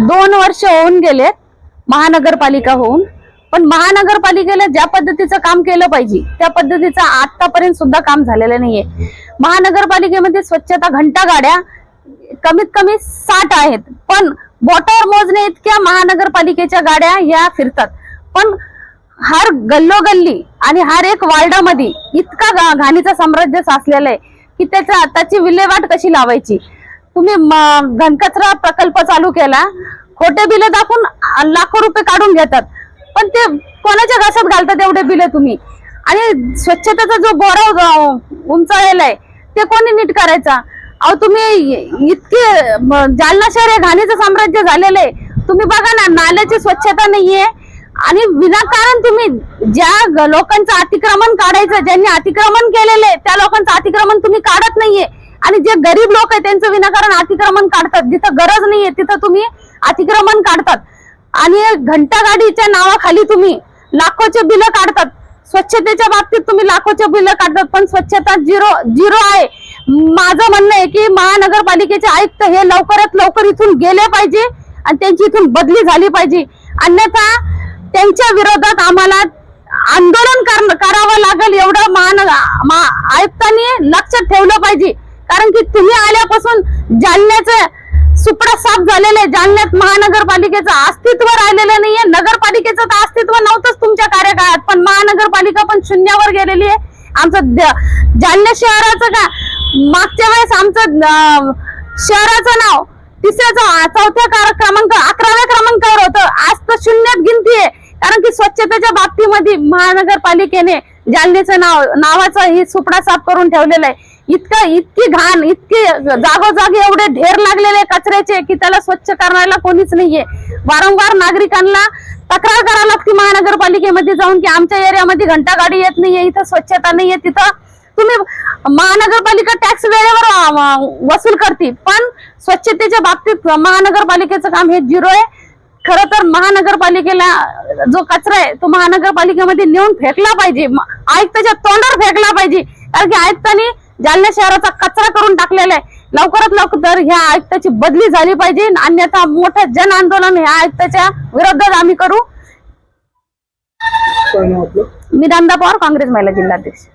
दोन वर्ष होऊन गेलेत महानगरपालिका होऊन पण महानगरपालिकेला ज्या पद्धतीचं काम केलं पाहिजे त्या पद्धतीचं आतापर्यंत सुद्धा काम झालेलं नाहीये. महानगरपालिकेमध्ये स्वच्छता घंटा गाड्या कमीत कमी साठ आहेत पण बोटावर मोजणे इतक्या महानगरपालिकेच्या गाड्या या फिरतात. पण हर गल्लोगल्ली आणि हर एक वार्डामध्ये इतका गा- घाणीचं साम्राज्य साचलेलं आहे की त्याचा त्याची विल्हेवाट कशी लावायची? तुम्ही म- घनकचरा प्रकल्प चालू केला खोटे बिले दाखवून लाखो रुपये काढून घेतात. पण ते कोणाच्या घासात घालतात एवढे बिले तुम्ही? आणि स्वच्छतेचा जो बोरा ज- उंचाळलेला आहे ते कोणी नीट करायचा? अहो तुम्ही इतके जालना शहर हे घाणीचं साम्राज्य झालेलं आहे. तुम्ही बघा ना नाल्याची स्वच्छता नाहीये. आणि विनाकारण तुम्ही ज्या लोकांचं अतिक्रमण काढायचं ज्यांनी अतिक्रमण केलेलं आहे त्या लोकांचं अतिक्रमण तुम्ही काढत नाहीये. आणि जे गरीब लोक आहे त्यांचं विनाकारण अतिक्रमण काढतात. जिथं गरज नाहीये तिथं तुम्ही अतिक्रमण काढतात. आणि घंटा गाडीच्या नावाखाली तुम्ही लाखोचे बिलं काढतात. स्वच्छतेच्या बाबतीत तुम्ही लाखोचे बिलं काढतात पण स्वच्छता झिरो झिरो आहे. माझं म्हणणं आहे की महानगरपालिकेचे आयुक्त हे लवकरात लवकर इथून गेले पाहिजे आणि त्यांची इथून बदली झाली पाहिजे. अन्यथा त्यांच्या विरोधात आम्हाला आंदोलन कर- करावं लागेल एवढं महानगर मा- आयुक्तांनी लक्षात ठेवलं पाहिजे. कारण की तुम्ही आल्यापासून जालन्याचं सुपडा साफ झालेलं आहे जालन्यात महानगरपालिकेचं अस्तित्व राहिलेलं नाहीये. नगरपालिकेचं तर अस्तित्व नव्हतंच तुमच्या कार्यकाळात पण महानगरपालिका पण शून्यावर गेलेली आहे. आमचं द- जालना शहराचं का मागच्या वेळेस आमचं शहराचं नाव तिसऱ्या चौथ्या कार- क्रमांक अकराव्या क्रमांकावर होतं. आज तर शून्यात गिनती आहे. कारण की स्वच्छतेच्या बाबतीमध्ये महानगरपालिकेने जालनेचं नाव नावाचं ही सुपडा साफ करून ठेवलेलं आहे. इतकं इतकी घाण इतकी जागोजागी एवढे ढेर लागलेले कचऱ्याचे की त्याला स्वच्छ करण्याला कोणीच नाहीये. वारंवार नागरिकांना तक्रार करावी लागते महानगरपालिकेमध्ये जाऊन की आमच्या एरियामध्ये घंटा गाडी येत नाहीये इथं स्वच्छता नाहीये तिथं तुम्ही महानगरपालिका टॅक्स वेळेवर वसूल करते पण स्वच्छतेच्या बाबतीत महानगरपालिकेचं काम हे झिरो आहे. खर तर महानगरपालिकेला जो कचरा आहे तो महानगरपालिकेमध्ये नेऊन फेकला पाहिजे. आयुक्ताच्या तोंडावर फेकला पाहिजे. कारण की आयुक्तांनी जालना शहराचा कचरा करून टाकलेला आहे. लवकरात लवकर ह्या आयुक्ताची बदली झाली पाहिजे. अन्यथा मोठं जन आंदोलन ह्या आयुक्ताच्या विरोधात आम्ही करू. मी दामदा पवार काँग्रेस महिला जिल्हाध्यक्ष.